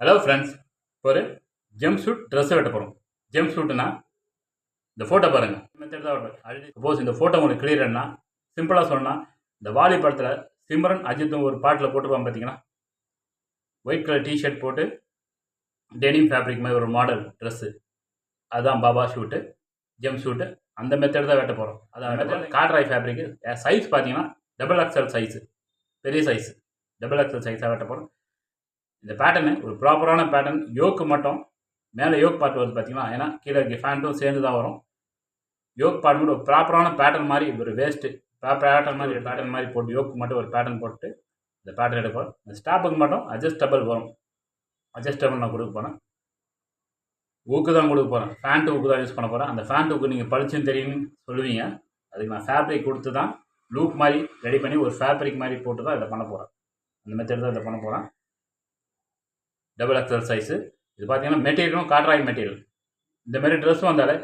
Hello friends இப்போ ஒரு jump suit ட்ரெஸ்ஸை வெட்ட போகிறோம் ஜம்ப் சூட்டுனா இந்த ஃபோட்டோ பாருங்கள் மெத்தட் தான் ஆல்ரெடி சப்போஸ் இந்த ஃபோட்டோ உங்களுக்கு கிளியர்னா சிம்பிளாக சொன்னால் இந்த வாலி படத்தில் சிம்ரன் அஜித்தும் ஒரு பாட்டில் போட்டுருப்பாங்க பார்த்தீங்கன்னா ஒயிட் கலர் டிஷர்ட் போட்டு டெனிம் ஃபேப்ரிக் மாதிரி ஒரு மாடல் ட்ரெஸ்ஸு அதுதான் பாபா ஷூட்டு ஜம்ப் ஷூட்டு அந்த மெத்தட் தான் வெட்ட போகிறோம் அதான் மெத்தட் காட்ராய் ஃபேப்ரிக்கு சைஸ் பார்த்தீங்கன்னா டபுள் எக்ஸ்எல் சைஸு பெரிய சைஸ் டபுள் எக்ஸல் சைஸாக வெட்ட போகிறோம் இந்த பேட்டர்னு ஒரு ப்ராப்பரான பேட்டர்ன் யோக்கு மட்டும் மேலே யோக் பார்ட் வருது பார்த்தீங்கன்னா ஏன்னா கீழே ஃபேண்ட்டும் சேர்ந்து தான் வரும். யோக் பார்ட் மட்டும் ஒரு ப்ராப்பரான பேட்டர்ன் மாதிரி ஒரு வேஸ்ட்டு பேட்டர்ன் மாதிரி பேட்டர்ன் மாதிரி போட்டு யோக்கு மட்டும் ஒரு பேட்டர்ன் போட்டு இந்த பேட்டர்ன் எடுப்போம். இந்த ஸ்டாப்புக்கு மட்டும் அட்ஜஸ்டபிள் வரும். அட்ஜஸ்டபிள் நான் கொடுக்க போகிறேன் ஊக்கு தான் கொடுக்க போகிறேன் ஃபேண்ட் ஊக்கு தான் யூஸ் பண்ண போகிறேன் அந்த ஃபேண்ட் ஊக்கு நீங்கள் பளிச்சுன்னு தெரியும்னு சொல்லுவீங்க. அதுக்கு நான் ஃபேப்ரிக் கொடுத்து தான் லூப் மாதிரி ரெடி பண்ணி ஒரு ஃபேப்ரிக் மாதிரி போட்டு தான் இதை பண்ண போகிறேன் அந்த மெத்தட் தான் இதை பண்ண போகிறேன் டபுள் எக்ஸல் சைஸு இது பார்த்தீங்கன்னா மெட்டீரியலும் காட்ராய் மெட்டீரியல் இந்த மாதிரி ட்ரெஸ் வந்தாலே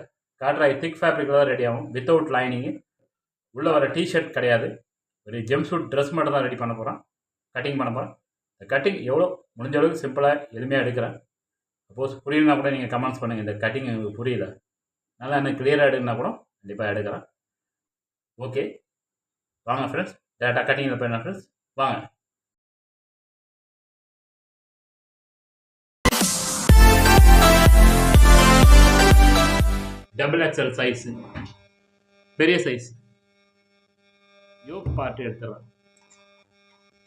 காட்ராய் திக் ஃபேப்ரிக் தான் ரெடி ஆகும். வித்தவுட் லைனிங்கு உள்ளே வர டிஷர்ட் கிடையாது. ஒரு ஜெம் சூட் ட்ரெஸ் மட்டும் தான் ரெடி பண்ண போகிறேன் கட்டிங் பண்ண போகிறேன் இந்த கட்டிங் எவ்வளோ? முடிஞ்ச அளவுக்கு சிம்பிளாக எளிமையாக எடுக்கிறேன். சப்போஸ் புரியலனா கூட நீங்கள் கமெண்ட்ஸ் பண்ணுங்கள் இந்த கட்டிங் எங்களுக்கு புரியல. நல்லா எனக்கு கிளியராக எடுக்கணும்னா கூட கண்டிப்பாக எடுக்கிறேன். ஓகே வாங்க ஃப்ரெண்ட்ஸ் டேரெக்டாக கட்டிங்கில் போயிடலாம் ஃப்ரெண்ட்ஸ் வாங்க. டபுள் எக்ஸ்எல் சைஸு பெரிய சைஸ் யோக் பார்ட் எடுத்துடலாம்.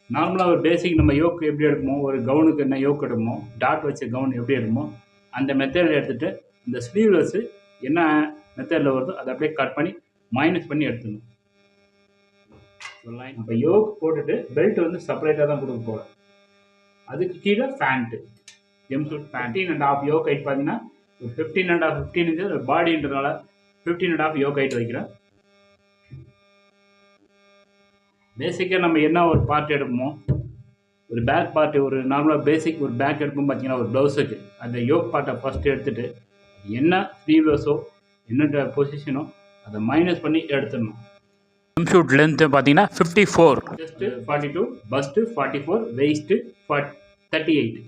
நார்மலாக ஒரு பேசிக் நம்ம யோக் எப்படி எடுப்போமோ ஒரு கவுனுக்கு என்ன யோக் எடுப்போமோ டாட் வச்ச கவுன் எப்படி எடுப்போமோ அந்த மெத்தடில் எடுத்துகிட்டு இந்த ஸ்லீவ்லெஸ்ஸு என்ன மெத்தடில் வருதோ அதை அப்படியே கட் பண்ணி மைனஸ் பண்ணி எடுத்துக்கணும் லைன் இப்போ யோக் போட்டுட்டு பெல்ட் வந்து செப்பரேட்டாக தான் கொடுக்க போகிறோம் அதுக்கு கீழே pant jumpsuit pant and half yoke height பார்த்தீங்கன்னா fifteen and half fifteen inch பாடின்றதுனால fifteen and half yoke height வைக்கிறேன். பேசிக்காக நம்ம என்ன ஒரு பார்ட் எடுப்போமோ ஒரு பேக் பார்ட்டு ஒரு நார்மலாக பேசிக் ஒரு பேக் எடுப்போம் பார்த்தீங்கன்னா ஒரு ப்ளவுஸுக்கு அந்த யோக் பார்ட்டை ஃபஸ்ட்டு எடுத்துகிட்டு என்ன ஸ்லீவ்லெஸ்ஸோ என்ன பொசிஷனோ அதை மைனஸ் பண்ணி எடுத்துடணும். ஷூட் லென்த்து பார்த்தீங்கன்னா fifty four chest forty two bust forty four waist forty thirty eight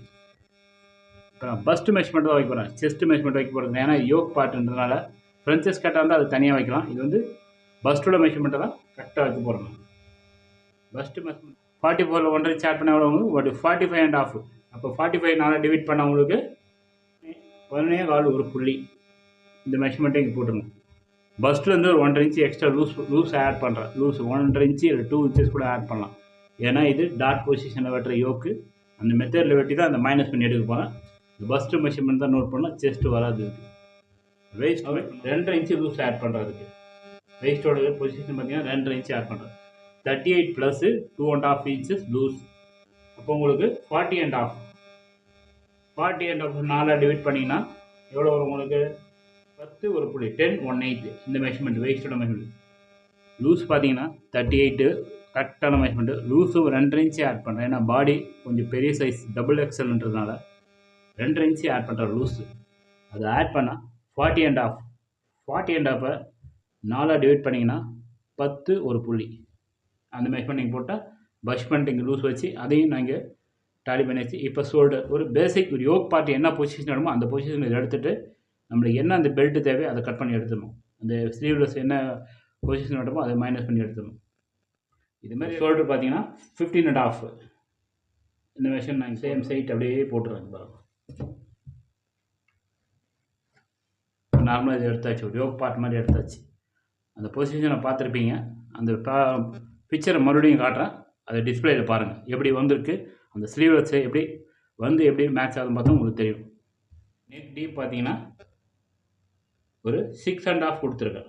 இப்போ நான் பஸ்ட்டு தான் வைக்க போகிறேன் செஸ்ட் மெஷ்மெண்ட் வைக்க போகிறேன் ஏன்னா யோக் பாட்டுன்றதுனால ஃப்ரெண்ட்ஸஸ் கட்டாக இருந்தால் அது தனியாக வைக்கலாம். இது வந்து பஸ்ட்டோட மெஷர்மெண்ட்டை தான் கரெக்டாக வைக்க போகிறோம் பஸ்ட்டு மெஷர்மெண்ட் ஃபார்ட்டி ஃபோரில் ஒன்றரை சார்ட் பண்ண எவ்வளோ ஒரு ஃபார்ட்டி ஃபைவ் அண்ட் ஆஃப் அப்போ ஃபார்ட்டி ஃபைவ் நாளாக டிவைட் பண்ண உங்களுக்கு பதினே கால் ஒரு புள்ளி. இந்த மெஷர்மெண்ட்டை இங்கே போட்டுருங்க. பஸ்ட்லேருந்து ஒரு ஒன்றரை inch extra loose loose add பண்ணுறேன் லூஸ் ஒன்றரை இன்ச்சு இல்லை டூ இன்ச்சஸ் கூட ஆட் பண்ணலாம். ஏன்னா இது டாட் பொசிஷனில் வெட்டுற யோக்கு அந்த மெத்தடில் வெட்டி தான் அந்த மைனஸ் பண்ணி எடுக்க போகிறேன் பஸ்ட்டு மெஷர்மெண்ட் தான் நோட் பண்ணால் செஸ்ட்டு வராது வெயிஸ்ட் ரெண்டரை இன்ச்சு லூஸ் ஆட் பண்ணுறதுக்கு வெயிஸ்டோட பொசிஷன் பார்த்தீங்கன்னா ரெண்டரை இன்ச்சு ஆட் பண்ணுறேன் thirty eight plus two and half inches loose அப்போ உங்களுக்கு forty and half forty and half நாலாக டிவைட் பண்ணிங்கன்னா எவ்வளோ வரும் உங்களுக்கு? பத்து ஒரு புள்ளி டென் ஒன் எயிட்டு இந்த மெஷர்மெண்ட் வெயிஸ்டோட மெஷர்மெண்ட் லூஸ் பார்த்தீங்கன்னா தேர்ட்டி எயிட்டு கரெக்டான மெஷர்மெண்ட்டு லூஸு ரெண்டரை இன்ச்சு ஆட் பண்ணுறேன் ஏன்னா பாடி கொஞ்சம் பெரிய சைஸ் டபுள் எக்ஸல்ன்றதுனால ரெண்டரை இன்ச்சு ஆட் பண்ணுற லூஸு அதை ஆட் பண்ணால் forty and half forty and ஆஃபை நாலாக டிவைட் பண்ணிங்கன்னா பத்து ஒரு புள்ளி. அந்த மெஷர்மெண்ட் நீங்கள் போட்டால் பஷ்மெண்ட் இங்கே லூஸ் வச்சு அதையும் நாங்கள் டாலி பண்ணியாச்சு. இப்போ ஷோல்டர் ஒரு பேசிக் ஒரு யோக் பார்ட்டி என்ன பொசிஷன் வேணுமோ அந்த பொசிஷன் இதை எடுத்துகிட்டு நம்மளுக்கு என்ன அந்த பெல்ட்டு தேவையோ அதை கட் பண்ணி எடுத்துடணும். அந்த ஸ்லீவ்லெஸ் என்ன பொசிஷன் வேணுமோ அதை மைனஸ் பண்ணி எடுத்துடணும். இதுமாதிரி ஷோல்டர் பார்த்தீங்கன்னா ஃபிஃப்டீன் அண்ட் ஆஃப் இந்த மெஷின் நாங்கள் சேம் சைட் அப்படியே போட்டுருவேன் பாருங்க நார்மலாக இது எடுத்தாச்சு. ஒரு யோக் பாட் மாதிரி எடுத்தாச்சு. அந்த பொசிஷனை பார்த்துருப்பீங்க. அந்த பிக்சரை மறுபடியும் காட்டுறேன். அதை டிஸ்பிளேயில் பாருங்கள் எப்படி வந்திருக்கு? அந்த ஸ்லீவ்லெஸ் எப்படி வந்து எப்படி மேட்ச் ஆகுதுன்னு பார்த்தா உங்களுக்கு தெரியும். நெக் டீப் பார்த்தீங்கன்னா ஒரு சிக்ஸ் அண்ட் ஆஃப் கொடுத்துருக்கேன்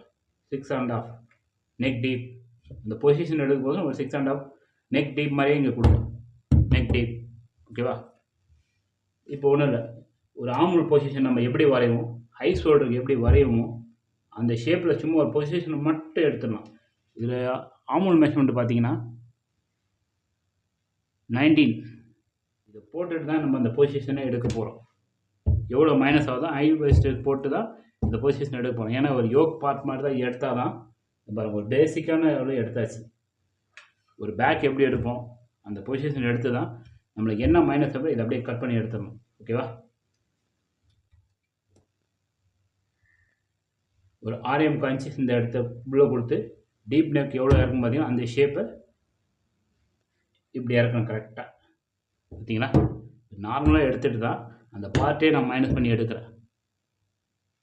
six and half neck deep இந்த பொசிஷன் எடுக்கும் போது ஒரு six and half neck deep மாதிரியே இங்கே கொடுக்கும் நெக் டீப் ஓகேவா இப்போ ஒன்றும் இல்லை. ஒரு ஆமுல் பொசிஷன் நம்ம எப்படி வரைவோம்? ஹை ஷோல்டருக்கு எப்படி வரைவோமோ அந்த ஷேப்பில் சும்மா ஒரு பொசிஷனை மட்டும் எடுத்துடலாம். இதில் ஆமுல் மெஷர்மெண்ட் பார்த்தீங்கன்னா நைன்டீன் இதை போட்டுட்டு தான் நம்ம அந்த பொசிஷனை எடுக்க போகிறோம் எவ்வளோ மைனஸ் ஆகுதோ ஐ வெஸ்ட் போட்டு தான் இந்த பொசிஷன் எடுக்க போகிறோம் ஏன்னா ஒரு யோக் பார்ட் மாதிரி தான் எடுத்தால் தான் பாருங்க ஒரு பேசிக்கான எவ்வளோ எடுத்தாச்சு. ஒரு பேக் எப்படி எடுப்போம்? அந்த பொசிஷன் எடுத்து தான் நம்மளுக்கு என்ன மைனஸ் அப்போ இதை அப்படியே கட் பண்ணி எடுத்துடணும். ஓகேவா ஒரு ஆர்எம் காய்ச்சி இந்த இடத்த உள்ளே கொடுத்து டீப் நெக் எவ்வளோ இறக்கும் பார்த்தீங்கன்னா அந்த ஷேப்பை இப்படி இறக்கணும் கரெக்டாக பார்த்தீங்களா? நார்மலாக எடுத்துகிட்டு தான் அந்த பார்ட்டே நான் மைனஸ் பண்ணி எடுக்கிறேன்.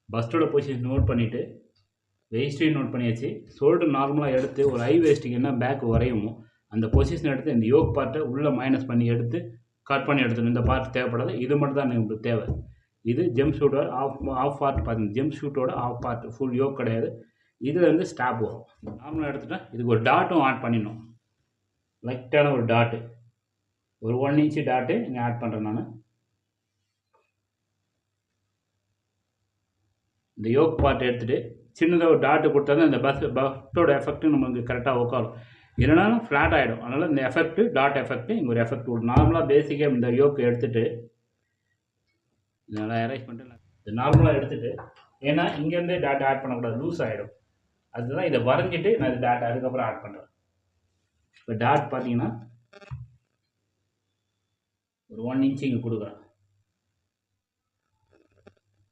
பஸ்டோட பொசிஷன் நோட் பண்ணிவிட்டு வெயிஸ்ட்டையும் நோட் பண்ணியாச்சு. ஷோல்டர் நார்மலாக எடுத்து ஒரு ஐ வேஸ்ட்டுக்கு என்ன பேக் வரையுமோ அந்த பொசிஷன் எடுத்து இந்த யோக் பார்ட்டை உள்ளே மைனஸ் பண்ணி எடுத்து கட் பண்ணி எடுத்துக்கணும். இந்த பார்ட் தேவைப்படாது. இது மட்டும் தான் எனக்கு தேவை. இது ஜெம் ஷூட்டோட ஆஃப் ஆஃப் பார்ட் பார்த்தீங்கன்னா ஜெம் ஷூட்டோட ஆஃப் பார்ட் ஃபுல் யோக் கிடையாது. இதில் வந்து ஸ்டாப் வரும். நார்மலாக எடுத்துட்டா இதுக்கு ஒரு டாட்டும் ஆட் பண்ணிடணும். லைட்டான ஒரு டாட்டு ஒரு ஒன் இன்ச்சு டாட்டு இங்கே ஆட் பண்ணுறேன் நான். இந்த யோக் பார்ட் எடுத்துகிட்டு சின்னதாக ஒரு டாட்டு கொடுத்தா தான் இந்த பஸ் பஸ்ஸோட எஃபெக்ட்டும் நமக்கு கரெக்டாக உட்காரும் இல்லைனாலும் ஃப்ளாட் ஆகிடும் அதனால் இந்த எஃபெக்ட்டு டாட் எஃபெக்ட்டு இங்கே ஒரு எஃபெக்ட் விடும் நார்மலாக பேசிக்காக இந்த யோக்கு எடுத்துகிட்டு இதெல்லாம் அரேஞ்ச் பண்ணிட்டு இது நார்மலாக எடுத்துகிட்டு ஏன்னா இங்கேருந்தே டாட் ஆட் பண்ணக்கூடாது லூஸ் ஆகிடும் அதுதான் இதை வரைஞ்சிட்டு நான் இது டாட் அதுக்கப்புறம் ஆட் பண்ணுறேன் இப்போ டாட் பார்த்தீங்கன்னா ஒரு ஒன் இன்ச் இங்கே கொடுக்குறேன்.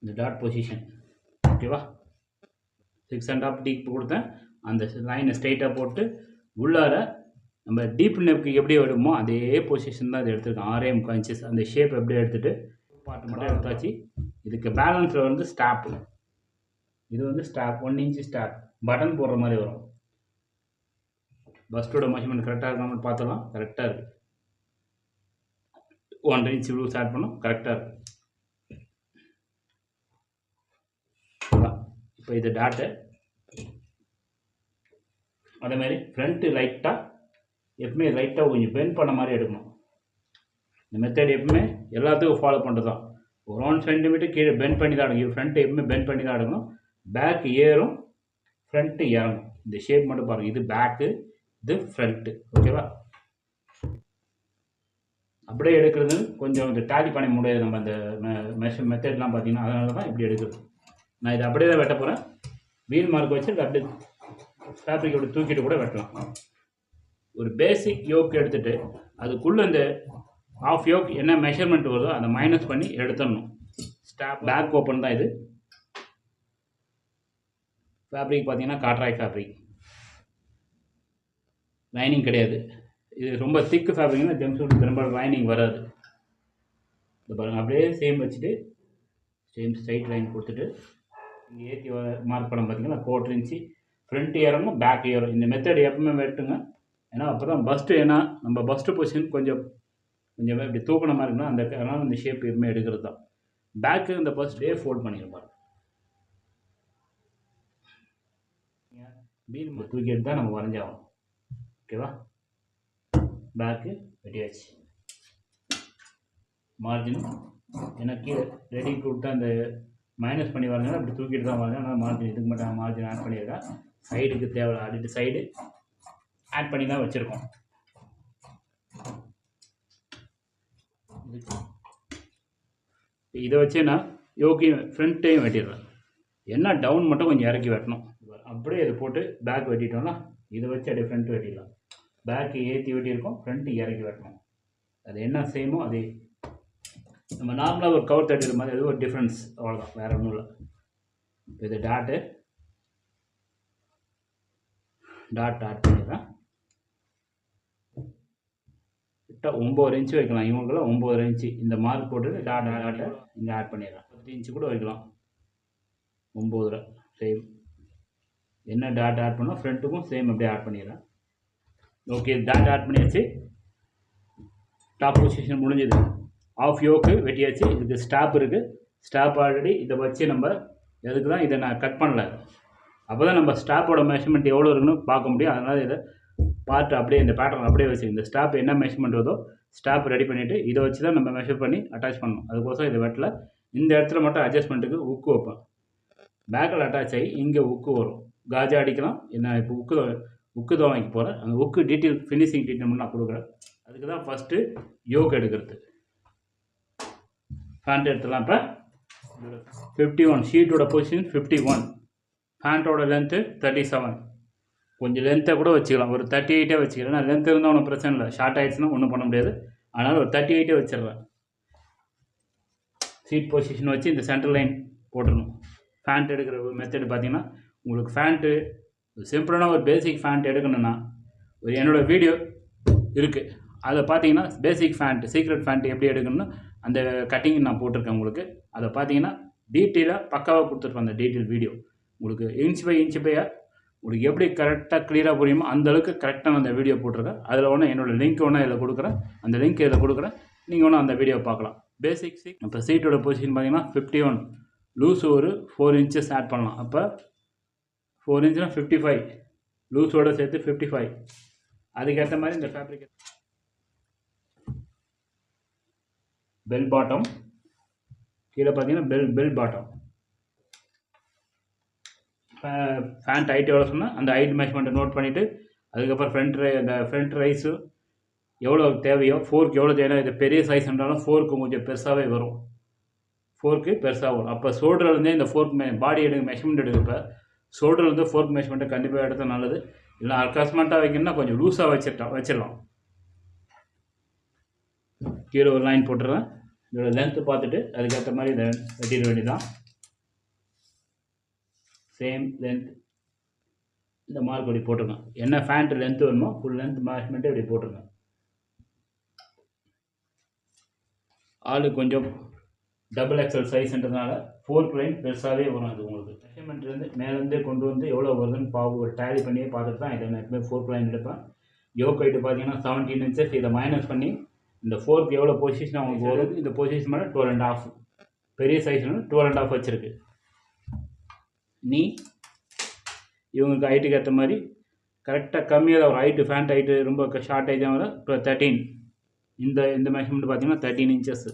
இந்த டாட் பொசிஷன் ஓகேவா சிக்ஸ் அண்ட் ஆஃப் டீப் கொடுத்தேன். அந்த லைனை ஸ்ட்ரைட்டாக போட்டு உள்ளார நம்ம டீப் நெப்க்கு எப்படி வருமோ அதே பொசிஷன் தான் இது எடுத்துருக்கேன் ஆறே முக்கால் இன்ச்சஸ் அந்த ஷேப் எப்படி எடுத்துகிட்டு பார்ட் மட்டும் எடுத்தாச்சு. இதுக்கு பேலன்ஸில் வந்து ஸ்டாப்பு இது வந்து stop one inch stop button போடுற மாதிரி வரும். பஸ்டோட மெஷர்மெண்ட் கரெக்டாக இருக்காமல் பார்த்தலாம் கரெக்டாக இருக்குது ஒன்றரை இன்ச் இவ்வளோ ஸ்டார்ட் பண்ணோம். கரெக்டாக இருக்குது இப்போ இது டாட்டு அதே மாதிரி ஃப்ரண்ட்டு லைட்டாக எப்பவுமே லைட்டாக கொஞ்சம் பெண்ட் பண்ண மாதிரி எடுக்கணும். இந்த மெத்தட் எப்பவுமே எல்லாத்துக்கும் ஃபாலோ பண்ணுறது தான். ஒரு ஒன் சென்டிமீட்டர் கீழே பெண்ட் பண்ணி தான் எடுக்கணும். ஃப்ரண்ட் எப்பவுமே பெண்ட் பண்ணி தான் எடுக்கணும். பேக் ஏறும் ஃப்ரண்ட்டு இறங்கும். இந்த ஷேப் மட்டும் பாருங்கள் இது பேக்கு இது ஃப்ரண்ட்டு ஓகேவா அப்படியே எடுக்கிறது கொஞ்சம் இந்த டேலி பண்ண முடியாது. நம்ம அந்த மெஷர் மெத்தட்லாம் பார்த்தீங்கன்னா அதனால தான் இப்படி எடுக்கிறது. நான் இதை அப்படியே தான் வெட்ட போகிறேன் வீல் மார்க் வச்சு அப்படியே ஃபேப்ரிக் அப்படி தூக்கிட்டு கூட வெட்டலாம். ஒரு பேசிக் யோக் எடுத்துட்டு அதுக்குள்ளே இந்த ஆஃப் யோக் என்ன மெஷர்மெண்ட் வருதோ அதை மைனஸ் பண்ணி எடுத்துடணும். ஸ்டாப் பேக் ஓப்பன் தான் இது. ஃபேப்ரிக் பார்த்தீங்கன்னா காட்ராய் ஃபேப்ரிக் லைனிங் கிடையாது. இது ரொம்ப திக்கு ஃபேப்ரிக்னா ஜெம் சூட் திரும்ப லைனிங் வராது. இது பாருங்கள் அப்படியே சேம் வச்சுட்டு சேம் ஸ்ட்ரைட் லைன் கொடுத்துட்டு இங்கே ஏற்றி மார்க் பண்ண பார்த்தீங்கன்னா கோட் இன்ச்சு ஃப்ரண்ட் ஏறணும் பேக் ஏறும் இந்த மெத்தட் எப்பவுமே வெட்டுங்க ஏன்னா அப்போ தான் பஸ்ட்டு ஏன்னா நம்ம பஸ்ட்டு பொசிஷன் கொஞ்சம் கொஞ்சம் இப்படி தூக்கின மாதிரி இருந்தால் அந்த அதனால் இந்த ஷேப் எப்பவுமே எடுக்கிறது தான் பேக்கு இந்த ஃபஸ்ட்டே ஃபோல்ட் பண்ணியிருப்பாங்க பீன் தூக்கிட்டு தான் நம்ம வரைஞ்சாகும் ஓகேவா பேக்கு ரெடியாச்சு மார்ஜின் எனக்கு ரெடி கொடுத்து அந்த மைனஸ் பண்ணி வரதுனால அப்படி தூக்கிட்டு தான் வரேன் ஆனால் மார்ஜின் இதுக்கு மட்டும் மார்ஜின் ஆட் பண்ணியிருக்கேன் சைடுக்கு தேவை அடுத்து சைடு ஆட் பண்ணி தான் வச்சுருக்கோம். இதை வச்சு நான் யோக்கியும் ஃப்ரண்ட்டையும் வெட்டிடுறேன். என்ன டவுன் மட்டும் கொஞ்சம் இறக்கி வெட்டணும். அப்படியே இதை போட்டு பேக் வெட்டிட்டோம்னா இதை வச்சு அப்படியே ஃப்ரண்ட் வெட்டிடலாம். பேக்கு ஏற்றி வெட்டியிருக்கோம் ஃப்ரண்ட்டு இறக்கி வெட்டணும். அது என்ன சேமோ அதே. நம்ம நார்மலாக ஒரு கவர் தட்டிடுற மாதிரி அது ஒரு டிஃப்ரென்ஸ் அவ்வளோதான் வேறு ஒன்றும் இல்லை. இப்போ இது டாட்டு டாட் ஆட் பண்ணிடுறேன். கிட்ட ஒம்பது இன்ச்சு வைக்கலாம். இவங்களுக்குலாம் ஒம்பது இன்ச்சு இந்த மார்க் போட்டுட்டு டாட் டாட்டை இங்கே ஆட் பண்ணிடுறேன். பத்து இன்ச்சு கூட வைக்கலாம். ஒம்போதுல சேம் என்ன டாட் ஆட் பண்ணோம்? ஃப்ரண்ட்டுக்கும் சேம் அப்படியே ஆட் பண்ணிடுறேன். ஓகே டாட் ஆட் பண்ணியாச்சு. டாப் பொசிஷன் முடிஞ்சது. ஆஃப் யோக்கு வெட்டியாச்சு. இதுக்கு ஸ்டாப் இருக்குது ஸ்டாப் ஆல்ரெடி இதை வச்சு நம்ம எதுக்கு தான் இதை நான் கட் பண்ணல. அப்போ தான் நம்ம ஸ்டாப்போட மெஷர்மெண்ட் எவ்வளோ இருக்குன்னு பார்க்க முடியும். அதனால் இதை பார்த்து அப்படியே இந்த பேட்டர்ன் அப்படியே வச்சு இந்த ஸ்டாப் என்ன மெஷர்மெண்ட் வருதோ ஸ்டாப் ரெடி பண்ணிவிட்டு இதை வச்சு தான் நம்ம மெஷர் பண்ணி அட்டாச் பண்ணணும். அதுக்கோசம் இதை வெட்டில். இந்த இடத்துல மட்டும் அட்ஜஸ்ட்மெண்ட்டுக்கு உக்கு வைப்பேன். பேக்கில் அட்டாச் ஆகி இங்கே உக்கு வரும். காஜா அடிக்கலாம். என்ன இப்போ உக்கு உக்கு தான் போகிறேன் அந்த உக்கு டீட்டெயில் ஃபினிஷிங் ட்ரீட்மெண்ட் நான் கொடுக்குறேன். அதுக்கு தான் ஃபஸ்ட்டு யோக் எடுக்கிறது. ஃபேண்ட் எடுத்துலாம் இப்போ ஃபிஃப்டி ஒன் ஷீட்டோட பொசிஷன் ஃபிஃப்டி ஒன் ஃபேண்ட்டோட லென்த்து தேர்ட்டி செவன் கொஞ்சம் லென்த்தை கூட வச்சுக்கலாம். ஒரு தேர்ட்டி எயிட்டே வச்சுக்கிறேன். நான் லென்த் இருந்தால் ஒன்றும் பிரச்சனை இல்லை. ஷார்ட் ஆகிடுச்சுன்னா ஒன்றும் பண்ண முடியாது. அதனால் ஒரு தேர்ட்டி எயிட்டே வச்சிடுறேன். சீட் பொசிஷன் வச்சு இந்த சென்டர் லைன் போட்டுடணும். ஃபேண்ட் எடுக்கிற மெத்தடு பார்த்தீங்கன்னா உங்களுக்கு ஃபேண்ட்டு சிம்பிளான ஒரு பேசிக் ஃபேண்ட் எடுக்கணும்னா ஒரு என்னோடய வீடியோ இருக்குது அதை பார்த்தீங்கன்னா பேசிக் ஃபேண்ட் சீக்ரெட் ஃபேண்ட் எப்படி எடுக்கணும்னு அந்த கட்டிங் நான் போட்டிருக்கேன் உங்களுக்கு. அதை பார்த்தீங்கன்னா டீட்டெயிலாக பக்காவாக கொடுத்துருப்பேன் அந்த டீட்டெயில் வீடியோ உங்களுக்கு இன்ச் பை இன்ச் பையாக உங்களுக்கு எப்படி கரெக்டாக க்ளியராக புரியுமோ அந்த அளவுக்கு கரெக்டாக நான் அந்த வீடியோ போட்டிருக்கேன். அதில் ஒன்று என்னோடய லிங்க் ஒன்று இதில் கொடுக்குறேன். அந்த லிங்க் இதில் கொடுக்குறேன். நீங்கள் ஒன்று அந்த வீடியோ பார்க்கலாம். பேசிக் சீட் இப்போ சீட்டோட பொசிஷன் பார்த்தீங்கன்னா ஃபிஃப்டி ஒன் லூஸ் ஒரு ஃபோர் இன்ச்சஸ் ஆட் பண்ணலாம். அப்போ ஃபோர் இன்ச்னா ஃபிஃப்டி ஃபைவ் லூஸோட சேர்த்து ஃபிஃப்டி ஃபைவ் அதுக்கேற்ற மாதிரி இந்த ஃபேப்ரிக் பெல் பாட்டம் கீழே பார்த்தீங்கன்னா bell bell bottom pant height எவ்வளோ சொன்னால் அந்த ஹைட் மெஷர்மெண்ட்டை நோட் பண்ணிவிட்டு அதுக்கப்புறம் ஃப்ரண்ட் ரை அந்த ஃப்ரண்ட் ரைஸு எவ்வளோ தேவையோ ஃபோர்க்கு எவ்வளோ தேவையோ இது பெரிய சைஸ் என்றாலும் ஃபோர்க்கு கொஞ்சம் பெருசாகவே வரும். ஃபோர்க்கு பெருசாக வரும். அப்போ ஷோல்டர்லேருந்தே இந்த ஃபோர்க் மே பாடி எடுக்க மெஷர்மெண்ட் எடுக்கிறப்ப ஷோல்டர்லேருந்து ஃபோர்க் மெஷர்மெண்ட்டை கண்டிப்பாக எடுத்தால் நல்லது. இல்லை அர்காஸ்மெண்ட்டாக வைக்கணும்னா கொஞ்சம் லூஸாக வச்சிட்டா வச்சிடலாம். கீழே ஒரு லைன் போட்டுறேன். இதோட லென்த்து பார்த்துட்டு அதுக்கேற்ற மாதிரி இதை வெட்டிட வேண்டியதான் சேம் லென்த் இந்த மார்க் இப்படி போட்டுருங்க என்ன ஃபேண்ட் லென்த் வேணுமோ ஃபுல் லென்த் மெஷர்மெண்ட்டு இப்படி போட்டுருங்க ஆளு கொஞ்சம் டபுள் எக்ஸல் சைஸ்ன்றதுனால ஃபோர்க் லைன் பெருசாகவே வரும் அது உங்களுக்கு. மெஷர்மெண்ட்லேருந்து மேலேருந்தே கொண்டு வந்து எவ்வளோ வருதுன்னு பாவு ஒரு டேலி பண்ணியே பார்த்துட்டு தான் இதை நான் எப்பவுமே ஃபோர்க் லைன் எடுப்பேன். யோக் ஹைட்டு பார்த்தீங்கன்னா செவன்டீன் இன்ச்சஸ் இதை மைனஸ் பண்ணி இந்த ஃபோர்க் எவ்வளோ பொசிஷன் அவங்களுக்கு வரும். இந்த பொசிஷன் மேலே டுவெல் அண்ட் ஆஃப் பெரிய சைஸ்னு டுவெல் அண்ட் ஆஃப் வச்சுருக்கு. நீ இவங்களுக்கு ஹைட்டுக்கு ஏற்ற மாதிரி கரெக்டாக கம்மியாக தான் ஒரு ஹைட்டு ஃபேண்ட் ஹைட்டு ரொம்ப ஷார்ட் ஆகிதான் வரும். இப்போ தேர்ட்டீன் இந்த இந்த மெஷர்மெண்ட் பார்த்தீங்கன்னா தேர்ட்டீன் இன்ச்சஸ்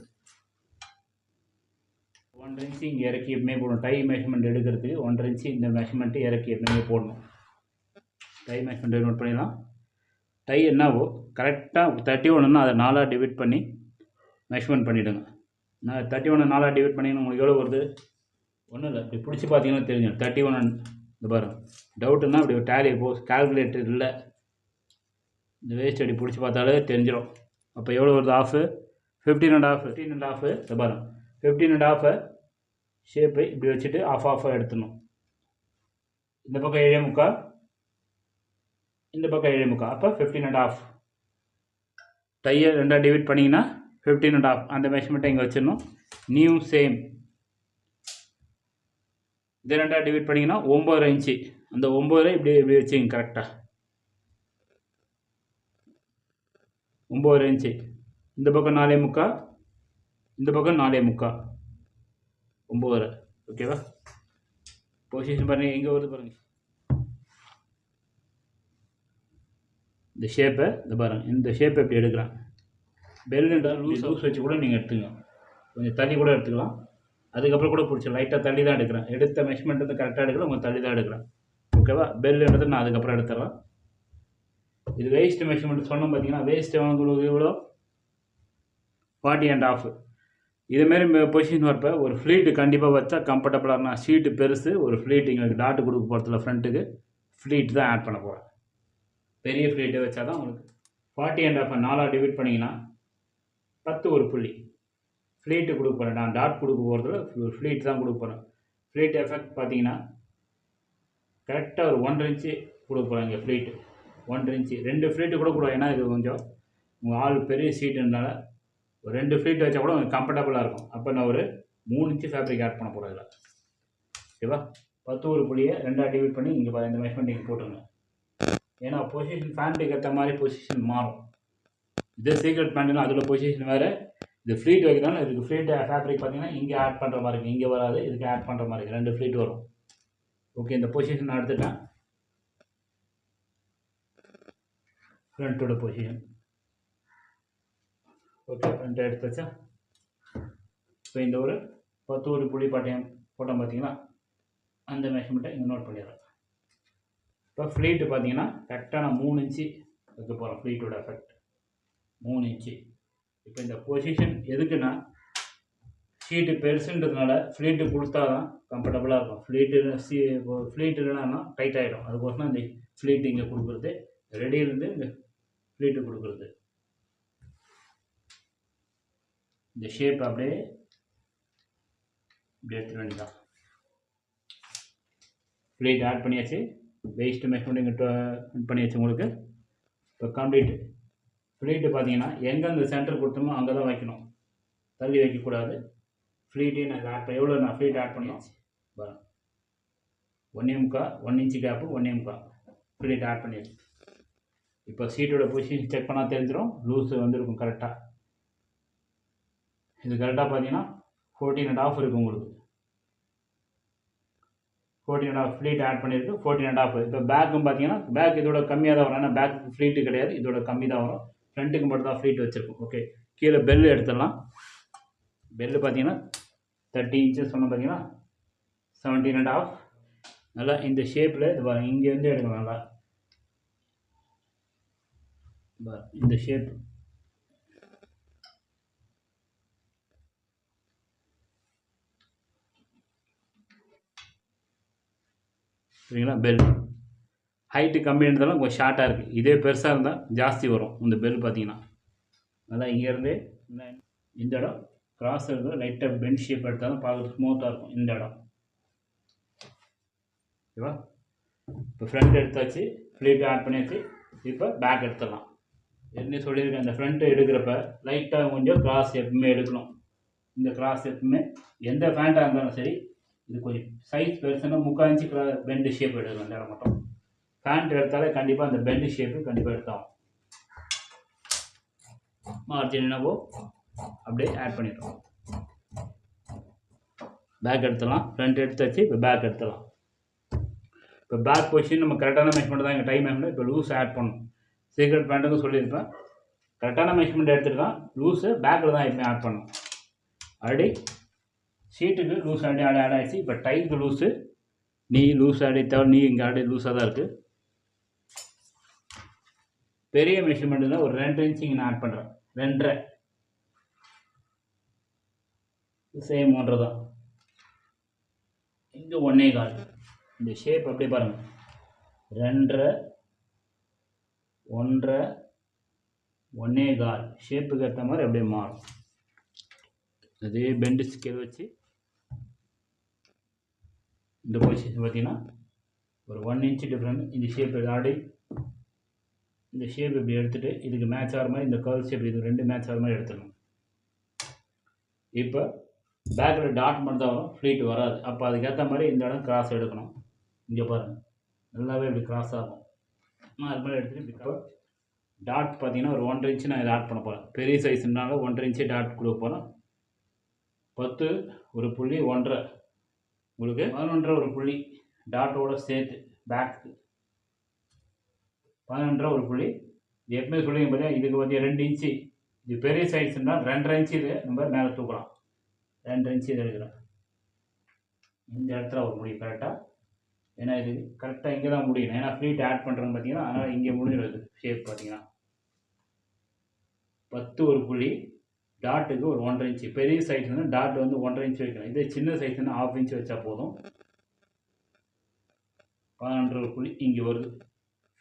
ஒன்றரை இன்ச்சு இங்கே இறக்கி எப்பவுமே போடணும். டை மெஷர்மெண்ட் எடுக்கிறதுக்கு ஒன்றரை இன்ச்சு இந்த மெஷர்மெண்ட்டு இறக்கி எப்பவுமே போடணும். டை மெஷர்மெண்ட் நோட் பண்ணிடலாம். டை என்னவோ கரெக்டாக தேர்ட்டி ஒன்றுனா அதை நாலாக டிவைட் பண்ணி மெஷர்மெண்ட் பண்ணிவிடுங்க நான் தேர்ட்டி ஒன்று நாலாக டிவைட் பண்ணிங்கன்னா உங்களுக்கு எவ்வளோ வருது? ஒன்றும் இல்லை. இப்படி பிடிச்சி பார்த்தீங்கன்னா தெரிஞ்சிடும். தேர்ட்டி ஒன் இந்த பாருங்க டவுட்டுன்னா இப்படி டேலி போ கால்குலேட்டர் இல்லை. இந்த வேஸ்ட் அடி பிடிச்சி பார்த்தாலே தெரிஞ்சிடும். அப்போ எவ்வளோ வருது? Half fifteen and half fifteen and half இந்த பாருங்க ஃபிஃப்டீன் அண்ட் ஆஃபை ஷேப்பை இப்படி வச்சுட்டு ஆஃப் ஆஃபாக எடுத்துடணும். இந்த பக்கம் ஏழே முக்கா இந்த பக்கம் ஏழே முக்கா அப்போ ஃபிஃப்டீன் அண்ட் ஆஃப் டையை ரெண்டாக டிவைட் பண்ணிங்கன்னா ஃபிஃப்டீன் அண்ட் ஆஃப் அந்த மெஷர்மெண்ட்டை இங்கே வச்சிடணும். நியூ சேம் இதை ரெண்டாக டிவைட் பண்ணிங்கன்னா ஒம்பது இன்ச்சு. அந்த ஒம்பது இப்படி இப்படி வச்சுங்க கரெக்டாக ஒம்பது இன்ச்சு. இந்த பக்கம் நாலே முக்கா. இந்த பக்கம் நாலே முக்கா. ஒம்பது ஓகேவா பொசிஷன் பாருங்கள் எங்கே வருது பாருங்கள் இந்த ஷேப்பை இந்த பாருங்க இந்த ஷேப்பை எப்படி எடுக்கிறேன். பெல்லுன்ற லூஸ் லூஸ் வச்சு கூட நீங்கள் எடுத்துங்க கொஞ்சம் தள்ளி கூட எடுத்துக்கலாம். அதுக்கப்புறம் கூட பிடிச்சி லைட்டாக தள்ளி தான் எடுக்கிறேன். எடுத்த மெஷர்மெண்ட் வந்து கரெக்டாக எடுக்கிறேன் உங்கள் தள்ளி தான் எடுக்கிறேன் ஓகேவா பெல்லுன்றது நான் அதுக்கப்புறம் எடுத்துறேன். இது வேஸ்ட் மெஷர்மெண்ட் சொன்னோம் பார்த்தீங்கன்னா வேஸ்ட் உங்களுக்கு இவ்வளோ ஃபார்ட்டி அண்ட் ஆஃப் இதுமாரி பொசிஷன் வரப்போ ஒரு ஃப்ளீட்டு கண்டிப்பாக வச்சா கம்ஃபர்டபுளாக சீட்டு பெருசு ஒரு ஃப்ளீட் எங்களுக்கு டாட்டு கொடுக்க போகிறதுல ஃப்ரண்ட்டுக்கு ஃப்ளீட் தான் ஆட் பண்ண போகிறேன் பெரிய ஃப்ளீட்டு வச்சா தான் உங்களுக்கு ஃபார்ட்டி அண்ட் ஆஃப் நாலாக டிவைட் பண்ணிங்கன்னா பத்து ஒரு புள்ளி. ஃப்ளீட்டு கொடுக்க போகிறேன் நான் டாட் கொடுக்க போகிறதுல ஃப்ளீட் தான் கொடுக்க போகிறேன் ஃப்ளீட் எஃபெக்ட் பார்த்தீங்கன்னா கரெக்டாக ஒரு ஒன்றரை இன்ச்சு கொடுக்க போகிறேன் இங்கே ஃப்ளீட்டு ஒன்றரை இன்ச்சு ரெண்டு ஃப்ளீட்டு கூட கொடுவோம் ஏன்னா இது கொஞ்சம் உங்கள் ஆள் பெரிய சீட்டுனால ஒரு ரெண்டு ஃப்ளீட் வச்சா கூட கம்ஃபர்டபுளாக இருக்கும். அப்போ நான் ஒரு மூணு இன்ச்சு ஃபேப்ரிக் ஆட் பண்ண போகிறேன் இதில். ஓகேவா பத்து ஒரு புள்ளியை ரெண்டாக டிவைட் பண்ணி இங்கே பா- இந்த மெஷர்மெண்ட் இங்கே போட்டுருங்க ஏன்னா பொசிஷன் ஃபேண்ட்டுக்கு ஏற்ற மாதிரி பொசிஷன் மாறும். இதே சீக்ரெட் பேண்ட்னா அதில் பொசிஷன் வேறு இது ஃப்ளீட் வைக்கிறதுனால இதுக்கு ஃப்ளீட் ஃபேப்ரிக் பார்த்தீங்கன்னா இங்கே ஆட் பண்ணுற மாதிரி இருக்குது இங்கே வராது இதுக்கு ஆட் பண்ணுற மாதிரி இருக்குது ரெண்டு ஃப்ளீட் வரும். ஓகே இந்த பொசிஷன் நான் எடுத்துட்டேன். ஃப்ரண்ட்டோட பொசிஷன் ஓகே ஃப்ரண்ட் எடுத்து வச்சா இப்போ இந்த ஒரு பத்து ஒரு புள்ளி பாட்டையும் போட்டோம் பார்த்தீங்கன்னா அந்த மெஷர்மெண்ட்டை இங்கே நோட் பண்ணிடுறேன். இப்போ ஃப்ளீட்டு பார்த்தீங்கன்னா கரெக்டாக நான் மூணு இன்ச்சு வைக்க போகிறோம் ஃப்ளீட்டோட எஃபெக்ட் மூணு இன்ச்சு இப்போ இந்த பொசிஷன் எதுக்குன்னா ஷீட்டு பெருசுன்றதுனால ஃப்ளீட்டு கொடுத்தா தான் கம்ஃபர்டபுளாக இருக்கும் ஃப்ளீட்டு சி ஃப்ளீட் இல்லைன்னா டைட் ஆகிடும் அதுக்கோசரம் இந்த ஃப்ளீட் இங்கே கொடுக்குறது. ரெடியிலேருந்து இந்த ஃப்ளீட்டு கொடுக்குறது. இந்த ஷேப் அப்படியே இப்படி எடுத்துட வேண்டியதான் ஃப்ளீட் ஆட் பண்ணியாச்சு. வேஸ்ட் மெஷர்மெண்ட் இங்கே பண்ணியாச்சு உங்களுக்கு. இப்போ கம்ப்ளீட் ஃப்ளீட்டு பார்த்தீங்கன்னா எங்கே அந்த சென்டர் கொடுத்தோமோ அங்கே தான் வைக்கணும். தள்ளி வைக்கக்கூடாது. ஃப்ளீட்டே நான் ஆட் பண்ணி எவ்வளோ நான் ஃப்ளீட் ஆட் பண்ணியாச்சு? பாருங்க. ஒன்றே முக்கா ஒன் இன்ச்சு கேப்பு ஒன்றே முக்கா. ஃப்ளீட் ஆட் பண்ணியாச்சு. இப்போ சீட்டோட பொசிஷன் செக் பண்ணால் தெரிஞ்சிடும் லூஸு வந்துருக்கும் கரெக்டாக இது கரெக்டாக பார்த்தீங்கன்னா ஃபோர்டீன் அண்ட் ஆஃப் இருக்கும் உங்களுக்கு. Fourteen and half pleat add பண்ணியிருக்கு. ஃபோர்டீன் அண்ட் ஆஃப் இப்போ பேக்கும் பார்த்தீங்கன்னா பேக் இதோட கம்மியாக தான் வரும். ஏன்னா பேக் ஃப்ளீட்டு கிடையாது. இதோட கம்மி தான் வரும். ஃப்ரண்ட்டுக்கு மட்டும் தான் ஃப்ளீட் வச்சுருக்கும் ஓகே கீழே பெல் எடுத்துடலாம். பெல்லு பார்த்தீங்கன்னா தேர்ட்டி இன்ச்சஸ் சொன்ன பார்த்தீங்கன்னா செவன்டீன் அண்ட் ஆஃப் நல்லா இந்த ஷேப்பில் இது பாருங்க இங்கேருந்து எடுக்கலாம் நல்லா. இந்த ஷேப் சரிங்களா? பெல் ஹைட்டு கம்மி இருந்தாலும் கொஞ்சம் ஷார்ட்டாக இருக்குது இதே பெருசாக இருந்தால் ஜாஸ்தி வரும். இந்த பெல் பார்த்தீங்கன்னா நல்லா இங்கேருந்து இந்த இடம் கிராஸ் இருக்கிற லைட்டாக பெண்ட் ஷேப் எடுத்தாலும் பார்க்க ஸ்மூத்தாக இருக்கும். இந்த இடம். ஓகேவா இப்போ ஃப்ரண்ட் எடுத்தாச்சு. ஃப்ளீட் ஆட் பண்ணியாச்சு. இப்போ பேக் எடுத்துடலாம். ஏற்கனவே சொல்லியிருக்கேன். அந்த ஃப்ரண்ட்டு எடுக்கிறப்ப லைட்டாக கொஞ்சம் கிராஸ் எப்பவுமே எடுக்கணும். இந்த கிராஸ் எப்பவுமே எந்த ஃபேண்ட்டாக இருந்தாலும் சரி இது கொஞ்சம் சைஸ் பெருசுன்னா முக்கால் இன்ச்சு கிரா பெண்டு ஷேப் எடுக்கணும். இந்த இடம் மட்டும். பேண்ட் எடுத்தாலே கண்டிப்பாக அந்த பெண்டு ஷேப்பு கண்டிப்பாக எடுத்தாகும் மார்ஜின் என்னவோ அப்படியே ஆட் பண்ணிடுறோம் பேக் எடுத்துடலாம். ஃப்ரண்ட் எடுத்தாச்சு இப்போ பேக் எடுத்துடலாம். இப்போ பேக் பொசிஷன் நம்ம கரெக்டான மெஷர்மெண்ட் தான். எங்கள் டைம் ஆகணும் இப்போ லூஸ் ஆட் பண்ணணும். சீக்ரெட் பேண்ட்டுக்கும் சொல்லியிருப்பேன். கரெக்டான மெஷர்மெண்ட் எடுத்துகிட்டு தான் லூஸு பேக்கில் தான் எப்பவுமே ஆட் பண்ணணும். ஆல்ரெடி சீட்டுக்கு லூஸ் ஆடி ஆடி ஆட் ஆகிடுச்சு இப்போ டைக்கு லூஸு நீ லூஸ் ஆடி தவிர நீ இங்கே ஆடி லூஸாக தான் இருக்குது பெரிய மெஷர்மெண்ட் தான் ஒரு ரெண்டு இன்ச்சு நான் ஆட் பண்ணுறேன் ரெண்டரை. சேம் ஒன்றரை தான் இங்கே ஒன்றே கால். இந்த ஷேப் அப்படியே பாருங்கள் ரெண்டரை ஒன்றரை ஒன்றே கால். ஷேப்புக்கு ஏற்ற மாதிரி அப்படியே மாறும். அதே பெண்டு ஸ்கேல் வச்சு இந்த பொசிஷன் பார்த்தீங்கன்னா ஒரு ஒன் இன்ச்சு டிஃப்ரெண்ட் இந்த ஷேப் ஆடி இந்த ஷேப் இப்படி எடுத்துகிட்டு இதுக்கு மேட்ச் ஆகிற மாதிரி இந்த கர்வ் ஷேப் இது ரெண்டு மேட்ச் ஆகிற மாதிரி எடுத்துடணும். இப்போ பேக்கில் டாட் மட்டும் தான் வரும் ஃப்ளீட் வராது. அப்போ அதுக்கேற்ற மாதிரி இந்த இடம் கிராஸ் எடுக்கணும். இங்கே பாருங்கள் நல்லாவே இப்படி கிராஸ் ஆகும். நான் அது மாதிரி எடுத்துகிட்டு இப்போ டாட் பார்த்தீங்கன்னா ஒரு ஒன்றரை இன்ச்சு நான் இதை ஆட் பண்ண போகிறேன் பெரிய சைஸ்னால ஒன்றரை இன்ச்சு டாட் கொடுக்க போகிறேன் பத்து ஒரு புள்ளி ஒன்றரை. உங்களுக்கு பதினொன்றரை ஒரு புள்ளி டாட்டோட சேர்த்து பேக்கு பதினொன்றரை ஒரு புள்ளி. இது எப்பவுமே சொல்லுங்க பார்த்தீங்கன்னா இதுக்கு வந்து ரெண்டு இன்ச்சு. இது பெரிய சைஸ்னா ரெண்டரை இன்ச்சு இது நம்ம மேலே தூக்கலாம். ரெண்டரை இன்ச்சு இது எடுக்கிறேன் இந்த இடத்துல ஒரு முடியும் கரெக்டாக ஏன்னா இது கரெக்டாக இங்கே தான் முடியும் ஏன்னா ஃப்ளீட் ஆட் பண்ணுறோன்னு பார்த்தீங்கன்னா அதனால் இங்கே முடிஞ்சிடும் ஷேப் பார்த்தீங்கன்னா. பத்து ஒரு புள்ளி டாட்டுக்கு ஒரு ஒன்றரை இன்ச்சு. பெரிய சைஸ்னா டாட் வந்து ஒன்றரை இன்ச்சு வைக்கணும். இதே சின்ன சைஸ்னா ஆஃப் இன்ச் வச்சா போதும். பதினொன்றரை புள்ளி இங்கே வருது.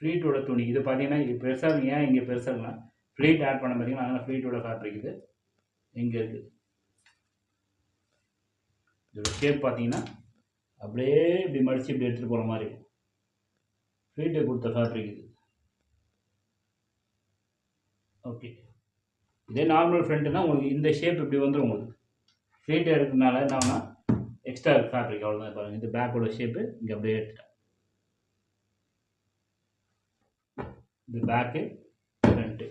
ஃப்ளீட்டோட துணி. இது பார்த்தீங்கன்னா இது பெருசாக ஏன் இங்கே பெருசாக இருக்கலாம் ஃப்ளீட் ஆட் பண்ண பார்த்தீங்கன்னா அதனால் ஃப்ளீட்டோட ஃபேப்ரிக் இது. இங்கே இருக்குது இதோட ஷேப் பார்த்தீங்கன்னா அப்படியே இப்படி மடித்து இப்படி எடுத்துகிட்டு போகிற மாதிரி ஃப்ளீட்டை கொடுத்த ஃபேப்ரிக் இது. ஓகே இதே நார்மல் ஃப்ரண்ட்டுனா உங்களுக்கு இந்த ஷேப் இப்படி வந்துடும் உங்களுக்கு. ஃப்ளீட்டை எடுக்கிறதுனால என்னன்னா எக்ஸ்ட்ரா ஃபேப்ரிக் அவ்வளோதான் பாருங்கள் இது பேக்கோட ஷேப்பு இங்கே அப்படியே எடுத்துட்டேன். இது பேக்கு ஃப்ரண்ட்டு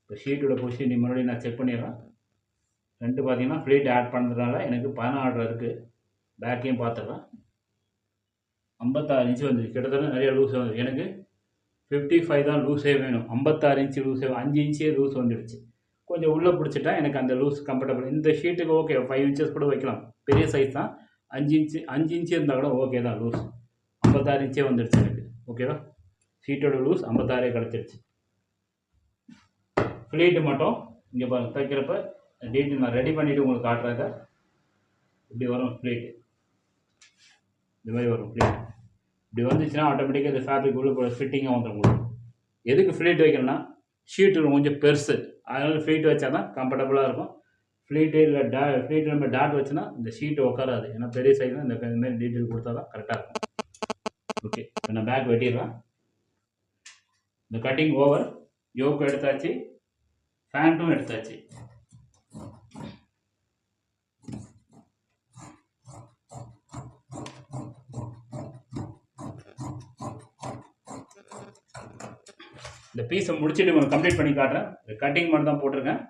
இப்போ ஷீட்டோட பொசிஷன் மறுபடியும் நான் செக் பண்ணிடுறேன். ரெண்டு பார்த்தீங்கன்னா ஃப்ளீட் ஆட் பண்ணுறதுனால எனக்கு பதினாறு இருக்குது பேக்கையும் பார்த்துடுறேன் ஐம்பத்தாறு இன்ச்சு வந்துச்சு கிட்டத்தட்ட நிறைய லூஸ் வந்து எனக்கு ஃபிஃப்டி ஃபைவ் தான் லூஸே வேணும். ஐம்பத்தாறு இன்ச்சு லூஸே அஞ்சு இன்ச்சே லூஸ் வந்துடுச்சு. கொஞ்சம் உள்ளே பிடிச்சிட்டா எனக்கு அந்த லூஸ் கம்ஃபர்டபுள் இந்த ஷீட்டுக்கு ஓகே ஃபைவ் இன்ச்சஸ் கூட வைக்கலாம். பெரிய சைஸ் தான். அஞ்சு இன்ச்சு அஞ்சு இன்ச்சு இருந்தால் கூட ஓகே தான் லூஸ் ஐம்பத்தாறு இன்ச்சே வந்துடுச்சு எனக்கு. ஓகேவா? ஷீட்டோட லூஸ் ஐம்பத்தாறே கிடச்சிருச்சு. ஃப்ளீட்டு மட்டும் இங்கே பாருங்க தைக்கிறப்ப டீட்டெயில் நான் ரெடி பண்ணிவிட்டு உங்களுக்கு காட்டுறாங்க. இப்படி வரும் ஃப்ளீட்டு இந்த மாதிரி வரும் ஃப்ளீட் இப்படி வந்துச்சுன்னா ஆட்டோமேட்டிக்காக இந்த ஃபேப்ரிக் உள்ள ஃபிட்டிங்காக வந்துடும் உங்களுக்கு. எதுக்கு ஃப்ளீட் வைக்கணும்னா ஷீட்டு கொஞ்சம் பெருசு. அதனால் ஃப்ளீட் வச்சா தான் கம்ஃபர்டபுளாக இருக்கும். ஃப்ளீட்டு இல்லை டா ஃப்ளீட் நம்ம டாட் வச்சுன்னா இந்த ஷீட்டு உட்காராது ஏன்னா பெரிய சைஸ் இந்த இந்த மாதிரி டீட்டெயில் கொடுத்தா தான் கரெக்டாக இருக்கும். ஓகே இப்போ நான் பேக் வெட்டிடுறேன். இந்த கட்டிங் ஓவர் யோக்கும் எடுத்தாச்சு ஃபேண்ட்டும் எடுத்தாச்சு. இந்த பீஸை முடிச்சுட்டு உங்களுக்கு கம்ப்ளீட் பண்ணி காட்டுறேன். இந்த கட்டிங் மட்டும் தான் போட்டிருக்கேன்.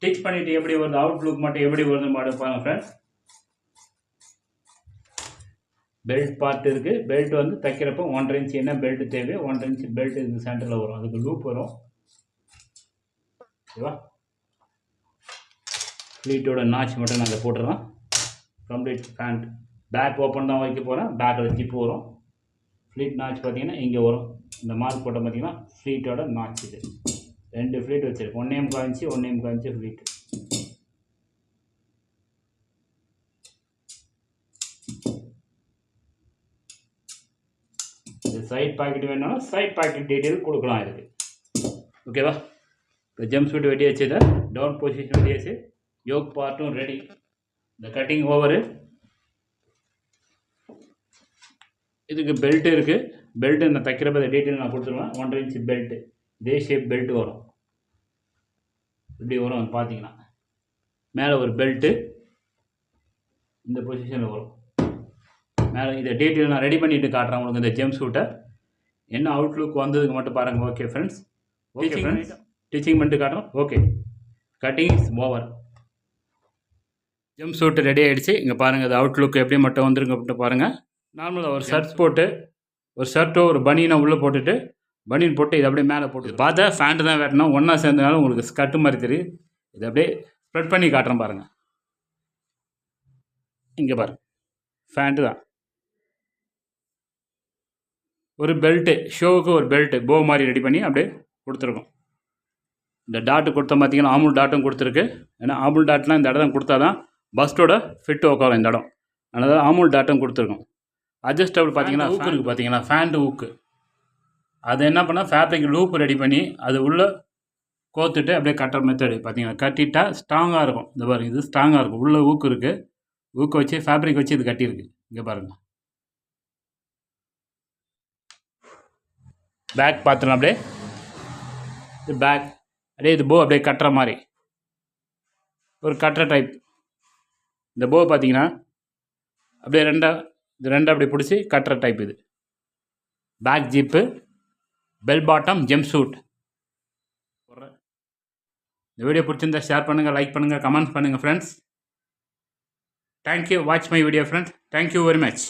ஸ்டிச் பண்ணிவிட்டு எப்படி வருது அவுட் லுக் மட்டும் எப்படி வருதுன்னு மட்டும் பாருங்கள் ஃப்ரெண்ட்ஸ் பெல்ட் பார்ட் இருக்குது பெல்ட் வந்து தைக்கிறப்போ ஒன்றரை இன்ச் என்ன பெல்ட் தேவையோ ஒன்றரை இன்ச்சு பெல்ட் இந்த சென்டரில் வரும். அதுக்கு லூப் வரும். ஓகேவா ஃப்ளீட்டோட நாச் மட்டும் நாங்கள் போட்டுறோம் கம்ப்ளீட் பேண்ட் பேக் ஓப்பன் தான் வைக்க போகிறேன் பேக்கில் ஜிப் வரும். ஃப்ளீட் நாச் பார்த்தீங்கன்னா இங்கே வரும். இந்த மார்க் போட்ட பார்த்தீங்கன்னா ஃப்ளீட்டோட நாச் இது. ரெண்டு ஃப்ளீட் வச்சிருக்கு ஒன்றே முக்கால் இன்ச்சு ஒன்னே முக்கால் இன்ச்சு ஃப்ளீட்டு இது சைட் பாக்கெட் வேணும்னா சைட் பாக்கெட் டீட்டெயில் கொடுக்கலாம் இதுக்கு. ஓகேவா இப்போ ஜம்ப் சூட் வெட்டியாச்சு இதை டவுன் பொசிஷன் வெட்டியாச்சு யோக் பார்ட்டும் ரெடி இந்த கட்டிங் ஓவரு இதுக்கு பெல்ட் இருக்குது பெல்ட்டு நான் தைக்கிறப்ப இந்த டீட்டெயில் நான் கொடுத்துருவேன். ஒன்றரை இன்ச்சு பெல்ட்டு இதே ஷேப் பெல்ட் வரும். இப்படி வரும் பார்த்தீங்கன்னா. மேலே ஒரு பெல்ட்டு இந்த பொசிஷனில் வரும். மேலே இதை டீட்டெயில் நான் ரெடி பண்ணிவிட்டு காட்டுறேன் உங்களுக்கு இந்த ஜெம் சூட்டை என்ன அவுட்லுக் வந்ததுக்கு மட்டும் பாருங்கள் okay friends okay friends teaching பண்ணிட்டு காட்டுறோம். Okay cutting is over jumpsuit ready ஆகிடுச்சு இங்கே பாருங்கள் அது அவுட்லுக் எப்படி மட்டும் வந்துருங்க அப்படின்ட்டு பாருங்கள் நார்மலாக ஒரு ஷர்ட் போட்டு ஒரு ஷர்ட்டோ ஒரு பனியனை உள்ளே போட்டுட்டு பனியன் போட்டு இது அப்படியே மேலே போட்டு பார்த்தா ஃபேண்ட்டு தான் வெட்டணும் ஒன்றா சேர்ந்தனால உங்களுக்கு ஸ்கர்ட்டு மாதிரி தெரியும் இது அப்படியே ஸ்ப்ரெட் பண்ணி காட்டுறேன் பாருங்கள் இங்கே பாருங்க. ஃபேண்ட்டு தான். ஒரு பெல்ட்டு ஷோவுக்கு ஒரு பெல்ட்டு போ மாதிரி ரெடி பண்ணி அப்படியே கொடுத்துருக்கோம். இந்த டாட்டு கொடுத்த பார்த்தீங்கன்னா ஆமுல் டாட்டும் கொடுத்துருக்கு. ஏன்னா ஆமுல் டாட்லாம் இந்த இடம் கொடுத்தா தான் பஸ்டோட ஃபிட்டு உட்காரும் இந்த இடம். அதனால் ஆமுல் டாட்டும் கொடுத்துருக்கோம். அட்ஜஸ்டபிள் பார்த்தீங்கன்னா இருக்குது பார்த்தீங்கன்னா ஃபேண்ட்டு ஊக்கு அது என்ன பண்ணால் ஃபேப்ரிக் லூப் ரெடி பண்ணி அது உள்ளே கோத்துட்டு அப்படியே கட்டுற மெத்தடு பார்த்தீங்கன்னா கட்டிட்டா ஸ்ட்ராங்காக இருக்கும். இந்த பாருங்க இது ஸ்ட்ராங்காக இருக்கும். உள்ளே ஊக்கு இருக்குது ஊக்கு வச்சு ஃபேப்ரிக் வச்சு இது கட்டியிருக்கு. இங்கே பாருங்கள் பேக் பார்த்துலாம் அப்படியே. இது பேக் அப்படியே இது போ அப்படியே கட்டுற மாதிரி. ஒரு கட்டுற டைப் இந்த போ பார்த்தீங்கன்னா அப்படியே ரெண்டா இது ரெண்டா அப்படி பிடிச்சி கட்டுற டைப் இது. Back zip bell bottom jumpsuit இந்த வீடியோ பிடிச்சிருந்தா ஷேர் பண்ணுங்கள் லைக் பண்ணுங்கள் கமெண்ட் பண்ணுங்கள் friends thank you watch my video friends thank you very much